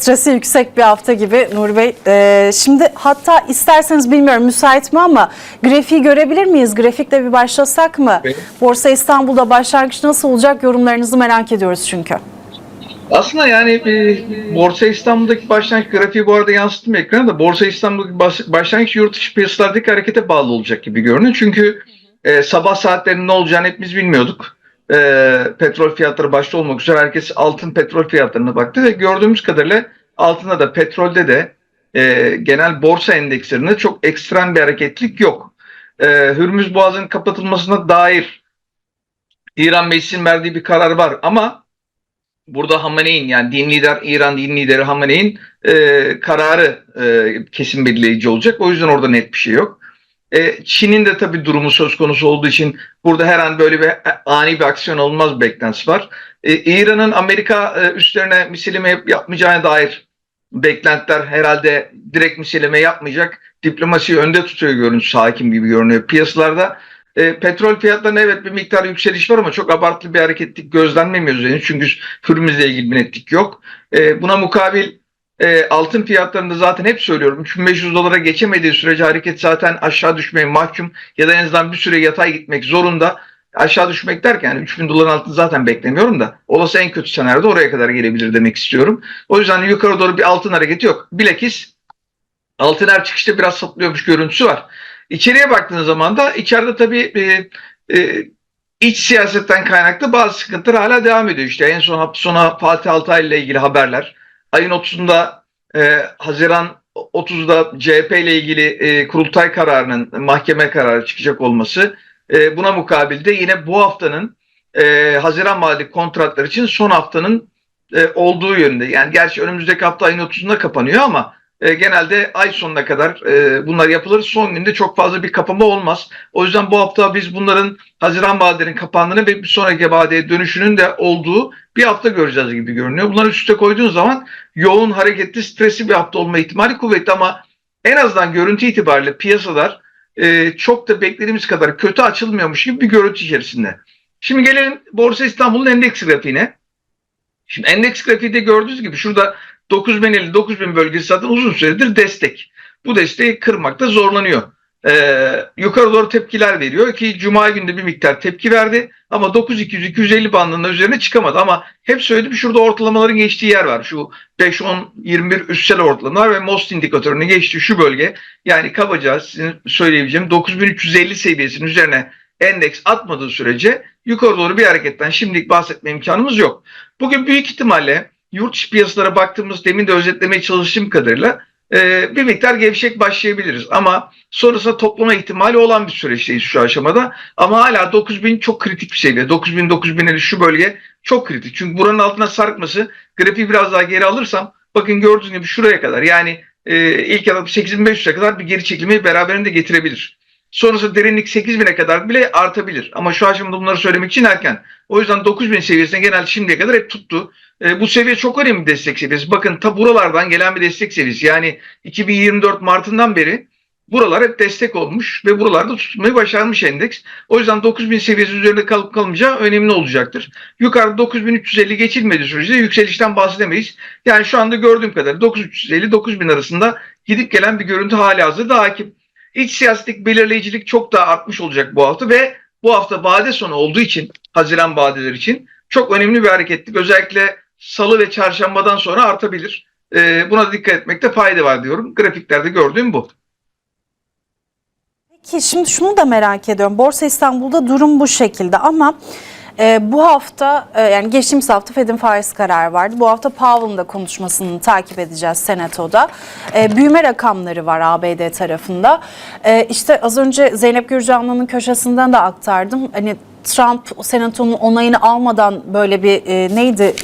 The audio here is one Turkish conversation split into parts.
Stresi yüksek bir hafta gibi Nur Bey. Ee, şimdi hatta isterseniz bilmiyorum müsait mi ama grafiği görebilir miyiz? Grafikle bir başlasak mı? Peki. Borsa İstanbul'da başlangıç nasıl olacak yorumlarınızı merak ediyoruz çünkü. Aslında yani e, Borsa İstanbul'daki başlangıç grafiği bu arada yansıttım ekrana da Borsa İstanbul'daki baş- başlangıç yurt dışı piyasalardaki harekete bağlı olacak gibi görünüyor. Çünkü e, sabah saatlerinde ne olacağını hepimiz bilmiyorduk. E, petrol fiyatları başta olmak üzere herkes altın petrol fiyatlarına baktı ve gördüğümüz kadarıyla altında da petrolde de e, genel borsa endekslerinde çok ekstrem bir hareketlilik yok. E, Hürmüz Boğazı'nın kapatılmasına dair İran Meclisi'nin verdiği bir karar var ama burada Hamaney'in yani din lider İran din lideri Hamaney'in e, kararı e, kesin belirleyici olacak. O yüzden orada net bir şey yok. E, Çin'in de tabii durumu söz konusu olduğu için burada her an böyle bir ani bir aksiyon olmaz beklentisi var. E, İran'ın Amerika e, üstlerine misileme yap- yapmayacağına dair beklentiler herhalde direkt misileme yapmayacak. Diplomasiyi önde tutuyor görüntüsü hakim gibi görünüyor piyasalarda. E, petrol fiyatlarında evet bir miktar yükseliş var ama çok abartılı bir hareketlik gözlenmemiyor henüz. Çünkü Hürmüz'le ilgili bir netlik yok. E, buna mukabil e, altın fiyatlarında zaten hep söylüyorum 3500 dolara geçemediği sürece hareket zaten aşağı düşmeye mahkum ya da en azından bir süre yatay gitmek zorunda. Aşağı düşmek derken yani 3000 doların altını zaten beklemiyorum da olası en kötü senaryoda oraya kadar gelebilir demek istiyorum. O yüzden yukarı doğru bir altın hareketi yok. Bilakis altın her çıkışta biraz satılıyormuş görüntüsü var. İçeriye baktığınız zaman da içeride tabii e, e, iç siyasetten kaynaklı bazı sıkıntılar hala devam ediyor. İşte en son hafta sonu Fatih Altaylı ile ilgili haberler. Ayın 30'unda e, Haziran 30'da CHP ile ilgili e, kurultay kararının mahkeme kararı çıkacak olması. E, buna mukabil de yine bu haftanın e, Haziran vadeli kontratlar için son haftanın e, olduğu yönünde. Yani gerçi önümüzdeki hafta ayın 30'unda kapanıyor ama e, genelde ay sonuna kadar e, bunlar yapılır. Son günde çok fazla bir kapama olmaz. O yüzden bu hafta biz bunların Haziran vadelerinin kapandığını ve bir sonraki vadeye dönüşünün de olduğu bir hafta göreceğiz gibi görünüyor. Bunları üst üste koyduğun zaman yoğun, hareketli, stresli bir hafta olma ihtimali kuvvetli ama en azından görüntü itibariyle piyasalar e, çok da beklediğimiz kadar kötü açılmıyormuş gibi bir görüntü içerisinde. Şimdi gelelim Borsa İstanbul'un endeks grafiğine. Şimdi endeks grafiğinde gördüğünüz gibi şurada 9050 9000 bölgesi zaten uzun süredir destek. Bu desteği kırmakta zorlanıyor. Ee, yukarı doğru tepkiler veriyor ki Cuma günde bir miktar tepki verdi ama 9200-250 bandının üzerine çıkamadı ama hep söyledim şurada ortalamaların geçtiği yer var. Şu 5-10-21 üstsel ortalamalar ve MOST indikatörünün geçtiği şu bölge yani kabaca sizin söyleyebileceğim 9350 seviyesinin üzerine endeks atmadığı sürece yukarı doğru bir hareketten şimdilik bahsetme imkanımız yok. Bugün büyük ihtimalle yurt dışı piyasalara baktığımız demin de özetlemeye çalıştığım kadarıyla e, bir miktar gevşek başlayabiliriz. Ama sonrasında toplama ihtimali olan bir süreçteyiz şu aşamada. Ama hala 9000 çok kritik bir seviye. 9000 9050 şu bölge çok kritik. Çünkü buranın altına sarkması grafiği biraz daha geri alırsam bakın gördüğünüz gibi şuraya kadar yani e, ilk adım 8500'e kadar bir geri çekilmeyi beraberinde getirebilir. Sonrası derinlik 8000'e kadar bile artabilir. Ama şu aşamada bunları söylemek için erken. O yüzden 9000 seviyesine genelde şimdiye kadar hep tuttu. E, bu seviye çok önemli bir destek seviyesi. Bakın ta buralardan gelen bir destek seviyesi. Yani 2024 Mart'ından beri buralar hep destek olmuş ve buralarda tutmayı başarmış endeks. O yüzden 9000 seviyesi üzerinde kalıp kalmayacağı önemli olacaktır. Yukarıda 9350 geçilmediği sürece yükselişten bahsedemeyiz. Yani şu anda gördüğüm kadarıyla 9350-9000 arasında gidip gelen bir görüntü hali hazırda hakim. İç siyasetlik belirleyicilik çok daha artmış olacak bu hafta ve bu hafta vade sonu olduğu için Haziran vadeleri için çok önemli bir hareketlik. Özellikle salı ve çarşambadan sonra artabilir. Ee, buna dikkat etmekte fayda var diyorum. Grafiklerde gördüğüm bu. Peki şimdi şunu da merak ediyorum. Borsa İstanbul'da durum bu şekilde ama e, bu hafta e, yani geçtiğimiz hafta Fed'in faiz kararı vardı. Bu hafta Powell'ın da konuşmasını takip edeceğiz Senato'da. E, büyüme rakamları var ABD tarafında. E, işte az önce Zeynep Gürcanlı'nın köşesinden de aktardım. Hani Trump senatonun onayını almadan böyle bir e, neydi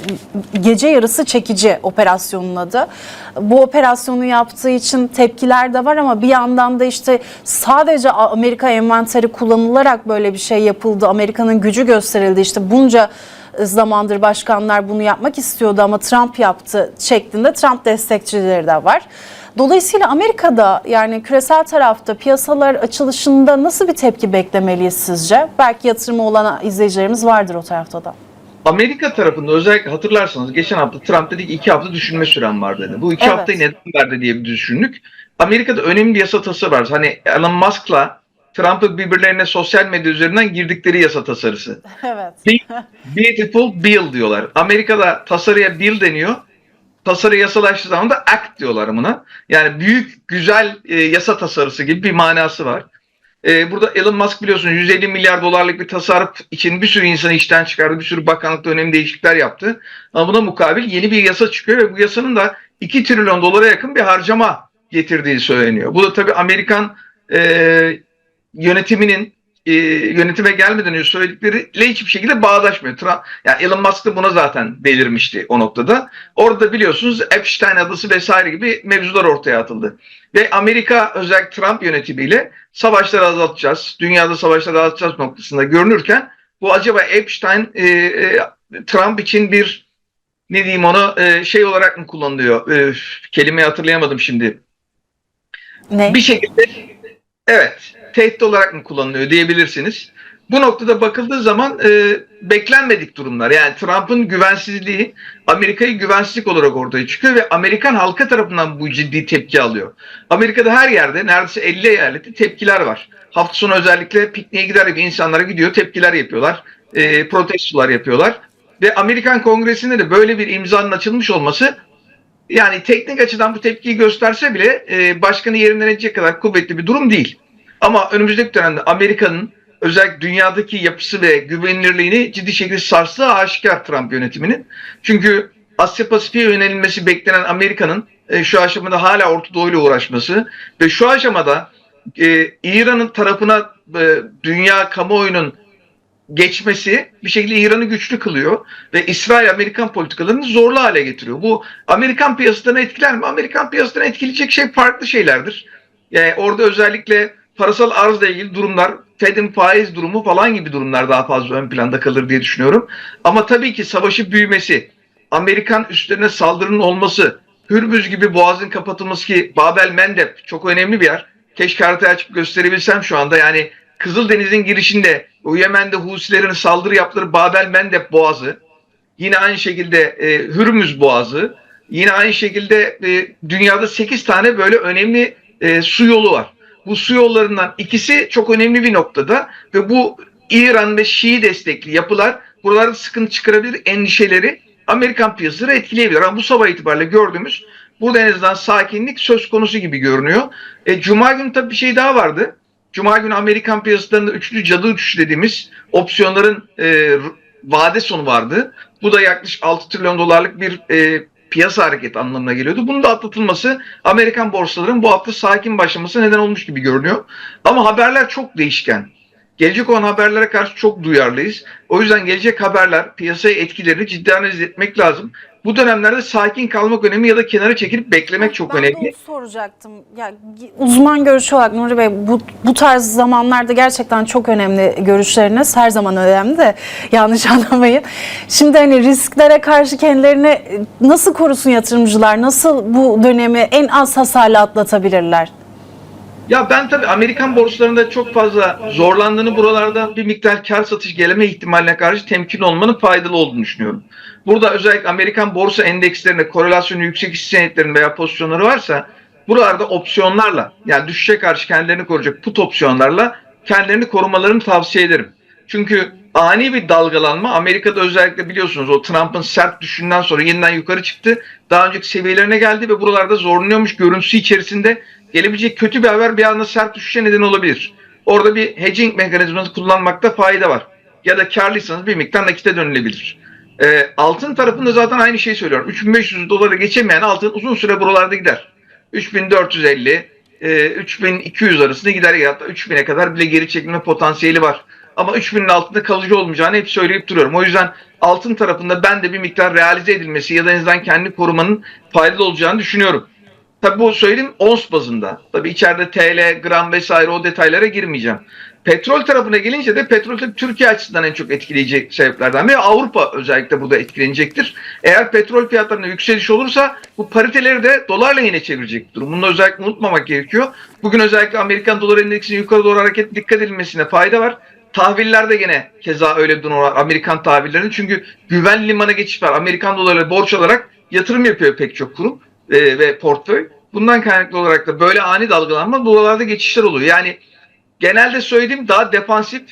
gece yarısı çekici operasyonun adı. Bu operasyonu yaptığı için tepkiler de var ama bir yandan da işte sadece Amerika envanteri kullanılarak böyle bir şey yapıldı. Amerika'nın gücü gösterildi işte bunca zamandır başkanlar bunu yapmak istiyordu ama Trump yaptı şeklinde Trump destekçileri de var. Dolayısıyla Amerika'da yani küresel tarafta piyasalar açılışında nasıl bir tepki beklemeliyiz sizce? Belki yatırımı olan izleyicilerimiz vardır o tarafta da. Amerika tarafında özellikle hatırlarsanız geçen hafta Trump dedi ki iki hafta düşünme süren var dedi. Bu iki Evet. haftayı neden verdi diye bir düşündük. Amerika'da önemli bir yasa tasarı var. Hani Elon Musk'la Trump'ı birbirlerine sosyal medya üzerinden girdikleri yasa tasarısı. Evet. Beautiful Bill diyorlar. Amerika'da tasarıya bill deniyor. Tasarı yasalaştığı zaman da act diyorlar buna. Yani büyük, güzel e, yasa tasarısı gibi bir manası var. E, burada Elon Musk biliyorsunuz 150 milyar dolarlık bir tasarruf için bir sürü insanı işten çıkardı. Bir sürü bakanlıkta önemli değişiklikler yaptı. Ama buna mukabil yeni bir yasa çıkıyor ve bu yasanın da 2 trilyon dolara yakın bir harcama getirdiği söyleniyor. Bu da tabii Amerikan e, yönetiminin e, yönetime gelmeden önce söyledikleriyle hiçbir şekilde bağdaşmıyor. Trump, yani Elon Musk da buna zaten belirmişti o noktada. Orada biliyorsunuz Epstein adası vesaire gibi mevzular ortaya atıldı. Ve Amerika özellikle Trump yönetimiyle savaşları azaltacağız, dünyada savaşları azaltacağız noktasında görünürken bu acaba Epstein e, e, Trump için bir ne diyeyim onu e, şey olarak mı kullanılıyor? E, kelimeyi hatırlayamadım şimdi Ne? bir şekilde evet tehdit olarak mı kullanılıyor diyebilirsiniz. Bu noktada bakıldığı zaman e, beklenmedik durumlar. Yani Trump'ın güvensizliği Amerika'yı güvensizlik olarak ortaya çıkıyor ve Amerikan halka tarafından bu ciddi tepki alıyor. Amerika'da her yerde neredeyse 50 eyalette tepkiler var. Hafta sonu özellikle pikniğe gider gibi insanlara gidiyor tepkiler yapıyorlar. E, protestolar yapıyorlar. Ve Amerikan Kongresi'nde de böyle bir imzanın açılmış olması yani teknik açıdan bu tepkiyi gösterse bile e, başkanı yerinden edecek kadar kuvvetli bir durum değil. Ama önümüzdeki dönemde Amerika'nın özellikle dünyadaki yapısı ve güvenilirliğini ciddi şekilde sarstığı aşikar Trump yönetiminin. Çünkü Asya Pasifik'e yönelilmesi beklenen Amerika'nın e, şu aşamada hala Orta Doğu ile uğraşması ve şu aşamada e, İran'ın tarafına e, dünya kamuoyunun geçmesi bir şekilde İran'ı güçlü kılıyor ve İsrail Amerikan politikalarını zorlu hale getiriyor. Bu Amerikan piyasalarını etkiler mi? Amerikan piyasalarını etkileyecek şey farklı şeylerdir. Yani orada özellikle parasal arzla ilgili durumlar, Fed'in faiz durumu falan gibi durumlar daha fazla ön planda kalır diye düşünüyorum. Ama tabii ki savaşı büyümesi, Amerikan üstlerine saldırının olması, Hürmüz gibi boğazın kapatılması ki Babel Mendeb çok önemli bir yer. Keşke haritayı açıp gösterebilsem şu anda. Yani Kızıldeniz'in girişinde o Yemen'de Husilerin saldırı yaptığı Babel Mendeb Boğazı, yine aynı şekilde e, Hürmüz Boğazı, yine aynı şekilde e, dünyada 8 tane böyle önemli e, su yolu var. Bu su yollarından ikisi çok önemli bir noktada ve bu İran ve Şii destekli yapılar buralarda sıkıntı çıkarabilir endişeleri Amerikan piyasaları etkileyebilir. Ama bu sabah itibariyle gördüğümüz burada en azından sakinlik söz konusu gibi görünüyor. E, Cuma günü tabii bir şey daha vardı. Cuma günü Amerikan piyasalarında üçlü cadı uçuşu dediğimiz opsiyonların e, vade sonu vardı. Bu da yaklaşık 6 trilyon dolarlık bir e, piyasa hareketi anlamına geliyordu. Bunun da atlatılması Amerikan borsalarının bu hafta sakin başlaması neden olmuş gibi görünüyor. Ama haberler çok değişken. Gelecek olan haberlere karşı çok duyarlıyız. O yüzden gelecek haberler, piyasaya etkilerini ciddi analiz etmek lazım. Bu dönemlerde sakin kalmak önemli ya da kenara çekilip beklemek çok ben önemli. de onu soracaktım. Ya, uzman görüşü olarak Nuri Bey bu, bu tarz zamanlarda gerçekten çok önemli görüşleriniz. Her zaman önemli de yanlış anlamayın. Şimdi hani risklere karşı kendilerini nasıl korusun yatırımcılar? Nasıl bu dönemi en az hasarla atlatabilirler? Ya ben tabii Amerikan borsalarında çok fazla zorlandığını buralarda bir miktar kar satış geleme ihtimaline karşı temkin olmanın faydalı olduğunu düşünüyorum. Burada özellikle Amerikan borsa endekslerinde korelasyonu yüksek hisse senetlerinin veya pozisyonları varsa buralarda opsiyonlarla yani düşüşe karşı kendilerini koruyacak put opsiyonlarla kendilerini korumalarını tavsiye ederim. Çünkü ani bir dalgalanma Amerika'da özellikle biliyorsunuz o Trump'ın sert düşüşünden sonra yeniden yukarı çıktı. Daha önceki seviyelerine geldi ve buralarda zorlanıyormuş görüntüsü içerisinde gelebilecek kötü bir haber bir anda sert düşüşe neden olabilir. Orada bir hedging mekanizması kullanmakta fayda var. Ya da karlıysanız bir miktar nakite dönülebilir. Ee, altın tarafında zaten aynı şeyi söylüyorum. 3500 dolara geçemeyen altın uzun süre buralarda gider. 3450, e, 3200 arasında gider ya hatta 3000'e kadar bile geri çekilme potansiyeli var. Ama 3000'in altında kalıcı olmayacağını hep söyleyip duruyorum. O yüzden altın tarafında ben de bir miktar realize edilmesi ya da en azından kendi korumanın faydalı olacağını düşünüyorum. Tabi bu söyleyeyim ons bazında. Tabi içeride TL, gram vesaire o detaylara girmeyeceğim. Petrol tarafına gelince de petrol Türkiye açısından en çok etkileyecek sebeplerden biri. Avrupa özellikle burada etkilenecektir. Eğer petrol fiyatlarında yükseliş olursa bu pariteleri de dolarla yine çevirecek durum. Bunu özellikle unutmamak gerekiyor. Bugün özellikle Amerikan dolar endeksinin yukarı doğru hareket dikkat edilmesine fayda var. Tahvillerde gene keza öyle bir durum var Amerikan tahvillerinin. Çünkü güven limana geçiş var. Amerikan dolarıyla borç alarak yatırım yapıyor pek çok kurum e, ve portföy. Bundan kaynaklı olarak da böyle ani dalgalanma dolarda geçişler oluyor. Yani genelde söylediğim daha defansif,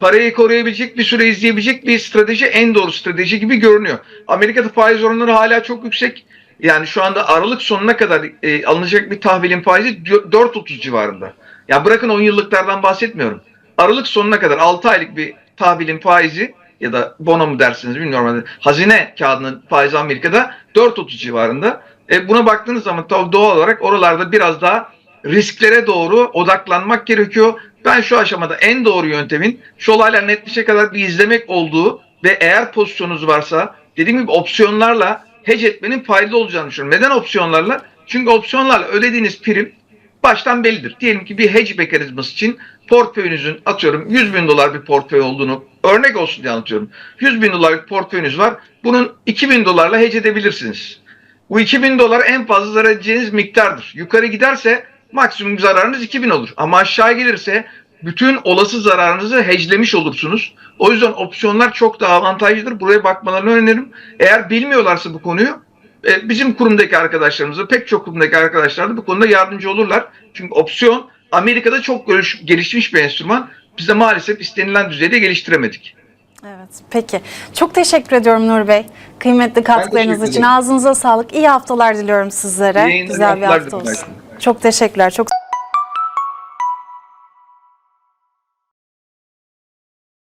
parayı koruyabilecek bir süre izleyebilecek bir strateji en doğru strateji gibi görünüyor. Amerika'da faiz oranları hala çok yüksek. Yani şu anda Aralık sonuna kadar e, alınacak bir tahvilin faizi 4.30 civarında. Ya bırakın 10 yıllıklardan bahsetmiyorum. Aralık sonuna kadar 6 aylık bir tahvilin faizi ya da bono mu dersiniz bilmiyorum. Hazine kağıdının faizi Amerika'da 4.30 civarında. E, buna baktığınız zaman tabii doğal olarak oralarda biraz daha risklere doğru odaklanmak gerekiyor. Ben şu aşamada en doğru yöntemin şu olaylar netleşe kadar bir izlemek olduğu ve eğer pozisyonunuz varsa dediğim gibi opsiyonlarla hedge etmenin faydalı olacağını düşünüyorum. Neden opsiyonlarla? Çünkü opsiyonlarla ödediğiniz prim baştan bellidir. Diyelim ki bir hedge mekanizması için portföyünüzün atıyorum 100 bin dolar bir portföy olduğunu örnek olsun diye anlatıyorum. 100 bin dolarlık portföyünüz var. Bunun 2000 dolarla hedge edebilirsiniz. Bu 2000 dolar en fazla zarar edeceğiniz miktardır. Yukarı giderse maksimum zararınız 2000 olur. Ama aşağı gelirse bütün olası zararınızı hedgelemiş olursunuz. O yüzden opsiyonlar çok daha avantajlıdır. Buraya bakmalarını öneririm. Eğer bilmiyorlarsa bu konuyu e, bizim kurumdaki arkadaşlarımıza, pek çok kurumdaki arkadaşlar da bu konuda yardımcı olurlar. Çünkü opsiyon Amerika'da çok geliş- gelişmiş bir enstrüman. Biz de maalesef istenilen düzeyde geliştiremedik. Evet, peki. Çok teşekkür ediyorum Nur Bey. Kıymetli katkılarınız için ağzınıza sağlık. İyi haftalar diliyorum sizlere. İyi Güzel bir hafta dilerim olsun. Çok teşekkürler. Çok